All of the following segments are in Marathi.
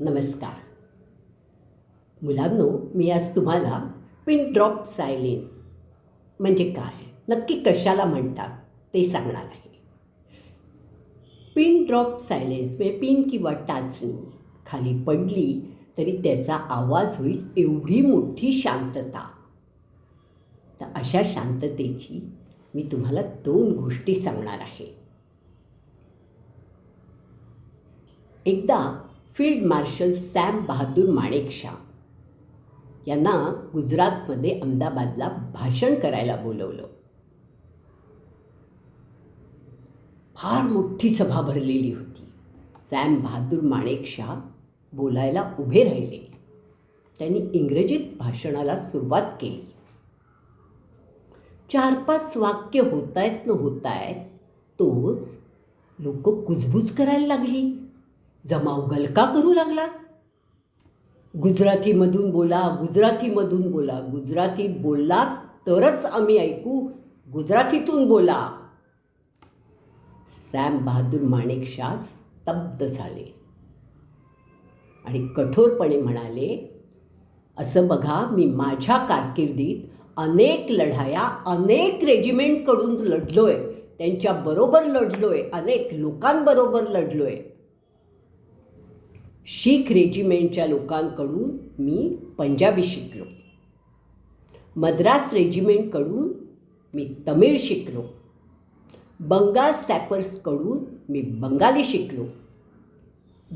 नमस्कार. मुलांनो मी आज तुम्हाला पिन ड्रॉप सायलेन्स म्हणजे काय? नक्की कशाला म्हणतात ते सांगणार आहे. पिन ड्रॉप सायलेन्स म्हणजे पिन किंवा टाचणी खाली पडली तरी त्याचा आवाज होईल एवढी मोठी शांतता. तर अशा शांततेची मी तुम्हाला दोन गोष्टी सांगणार आहे. एकदा field marshal Sam Bahadur Manekshaw यांना गुजरातमध्ये अहमदाबादला भाषण करायला बोलवलं. फार मोठी सभा भरलेली होती. सॅम बहादूर माणेकशा बोलायला उभे राहिले. त्यांनी इंग्रजीत भाषणाला सुरुवात केली. चार पाच वाक्य होतायत न होतायत तोच लोक कुजबूज करायला लागली. जमाव गलका करू लागला. गुजरातीमधून बोला गुजरातीमधून बोला गुजराती बोलला तरच आम्ही ऐकू. गुजरातीतून बोला. सॅम बहादूर माणेकशा स्तब्ध झाले. आणि कठोरपणे म्हणाले असं बघा मी माझ्या कारकिर्दीत अनेक लढाया अनेक रेजिमेंटकडून लढलोय. त्यांच्याबरोबर लढलोय अनेक लोकांबरोबर लढलोय. शीख रेजिमेंटच्या लोकांकडून मी पंजाबी शिकलो. मद्रास रेजिमेंटकडून मी तमिळ शिकलो. बंगाल सॅपर्सकडून मी बंगाली शिकलो.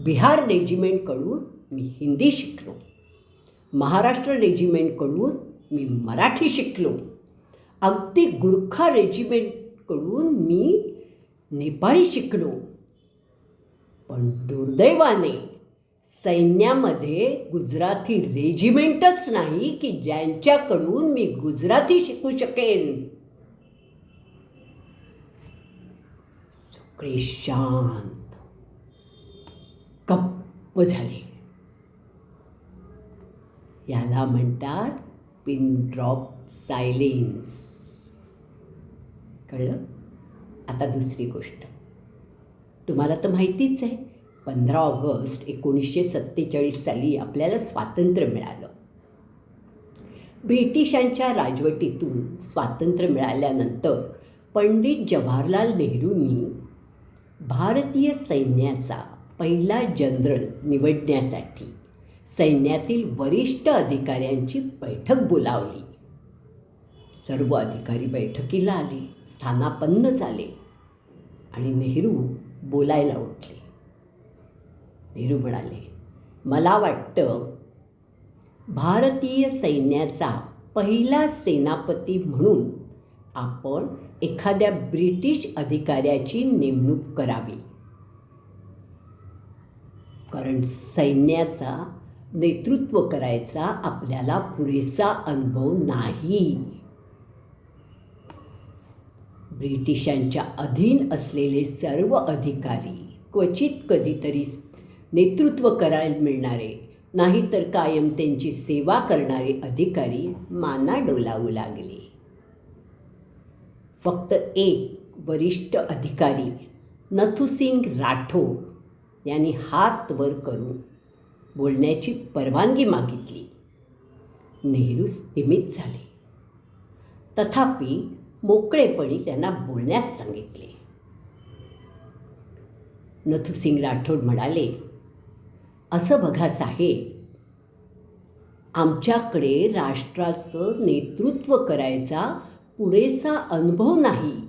बिहार रेजिमेंटकडून मी हिंदी शिकलो. महाराष्ट्र रेजिमेंटकडून मी मराठी शिकलो. अगदी गुरखा रेजिमेंटकडून मी नेपाळी शिकलो. पण दुर्दैवाने सैन्यामध्ये गुजराती रेजिमेंटच नाही की ज्यांच्याकडून मी गुजराती शिकू शकेन. सगळे शांत. गप्प झाले. याला म्हणतात पिन ड्रॉप सायलेन्स. कळलं? आता दुसरी गोष्ट. तुम्हाला तर माहितीच आहे. पंधरा ऑगस्ट एकोणीसशे सत्तेचाळीस साली आपल्याला स्वातंत्र्य मिळालं. ब्रिटिशांच्या राजवटीतून स्वातंत्र्य मिळाल्यानंतर पंडित जवाहरलाल नेहरूंनी भारतीय सैन्याचा पहिला जनरल निवडण्यासाठी सैन्यातील वरिष्ठ अधिकाऱ्यांची बैठक बोलावली. सर्व अधिकारी बैठकीला आले स्थानापन्न झाले आणि नेहरू बोलायला उठले. नेहरू म्हणाले मला वाटतं भारतीय सैन्याचा पहिला सेनापती म्हणून आपण एखाद्या ब्रिटिश अधिकाऱ्याची नेमणूक करावी. कारण सैन्याचा नेतृत्व करायचा आपल्याला पुरेसा अनुभव नाही. ब्रिटिशांच्या अधीन असलेले सर्व अधिकारी क्वचित कधीतरी नेतृत्व करायला मिळणारे नाहीतर कायम त्यांची सेवा करणारे अधिकारी माना डोलावू लागले. फक्त एक वरिष्ठ अधिकारी नथुसिंग राठोड यांनी हात वर करून बोलण्याची परवानगी मागितली. नेहरू स्थिमित झाले. तथापि मोकळेपणी त्यांना बोलण्यास सांगितले. नथुसिंग राठोड म्हणाले असं बघा साहेब. आमच्याकडे राष्ट्राचं नेतृत्व करायचा पुरेसा अनुभव नाही.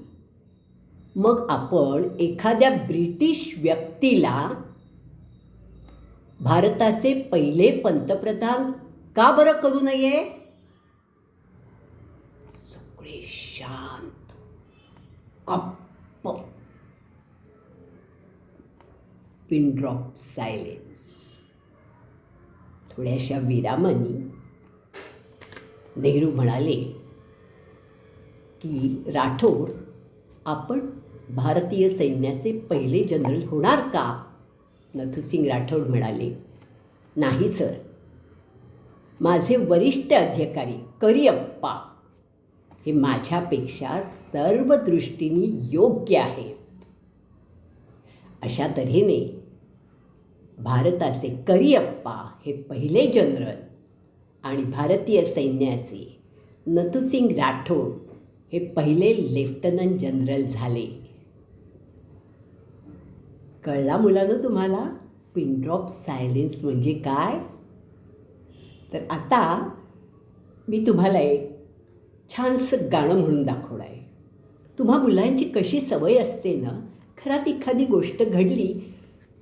मग आपण एखाद्या ब्रिटिश व्यक्तीला भारताचे पहिले पंतप्रधान का बरं करू नये? सगळे शांत. गप्प. Pin drop silence. थोड्याशा विरामानी नेहरू म्हणाले की राठोड आपण भारतीय सैन्याचे पहिले जनरल होणार का? नथुसिंग राठोड म्हणाले नाही सर. माझे वरिष्ठ अधिकारी करियप्पा हे माझ्यापेक्षा सर्व दृष्टीने योग्य आहे अशा तऱ्हेने भारताचे करियप्पा हे पहिले जनरल आणि भारतीय सैन्याचे नथुसिंग राठोड हे पहिले लेफ्टनंट जनरल झाले. कळला मुलानं तुम्हाला? पिन ड्रॉप सायलेन्स म्हणजे काय? तर आता मी तुम्हाला एक छानसं गाणं म्हणून दाखवणार आहे तुम्हा मुलांची कशी सवय असते ना खरात एखादी गोष्ट घडली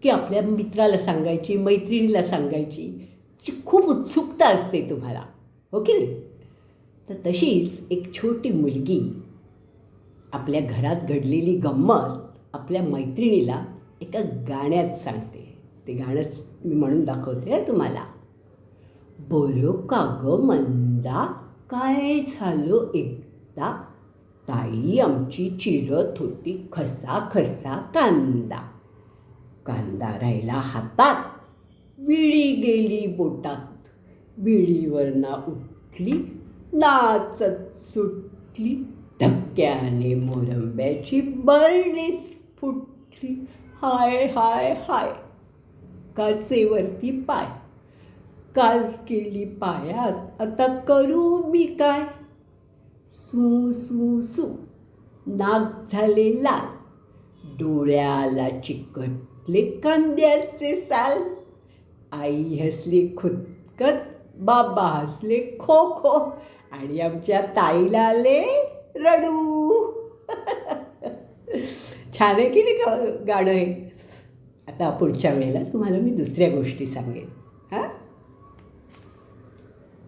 की आपल्या मित्राला सांगायची मैत्रिणीला सांगायची जी खूप उत्सुकता असते तुम्हाला. हो की नाही? तर तशीच एक छोटी मुलगी आपल्या घरात घडलेली गंमत आपल्या मैत्रिणीला एका गाण्यात सांगते. ते गाणंच मी म्हणून दाखवते तुम्हाला. बरं का ग मंदा काय झालं एकदा? ताई आमची चिरत होती खसा खसा कांदा. कांदा राहिला हातात. विळी गेली बोटात. विळीवरना उठली नाचत सुटली. धक्क्याने मोरंब्याची बरणीच फुटली. हाय हाय हाय. काचेवरती पाय. काच केली पायात. आता करू मी काय? सू सू सू. नाक झाले लाल. डोळ्याला घातले कांद्याचे साल. आई हसली खुदकत बाबा हसले खो खो. आणि आमच्या ताईला आले रडू. छान आहे की नाही गाणं आहे आता पुढच्या वेळेला तुम्हाला मी दुसऱ्या गोष्टी सांगेन.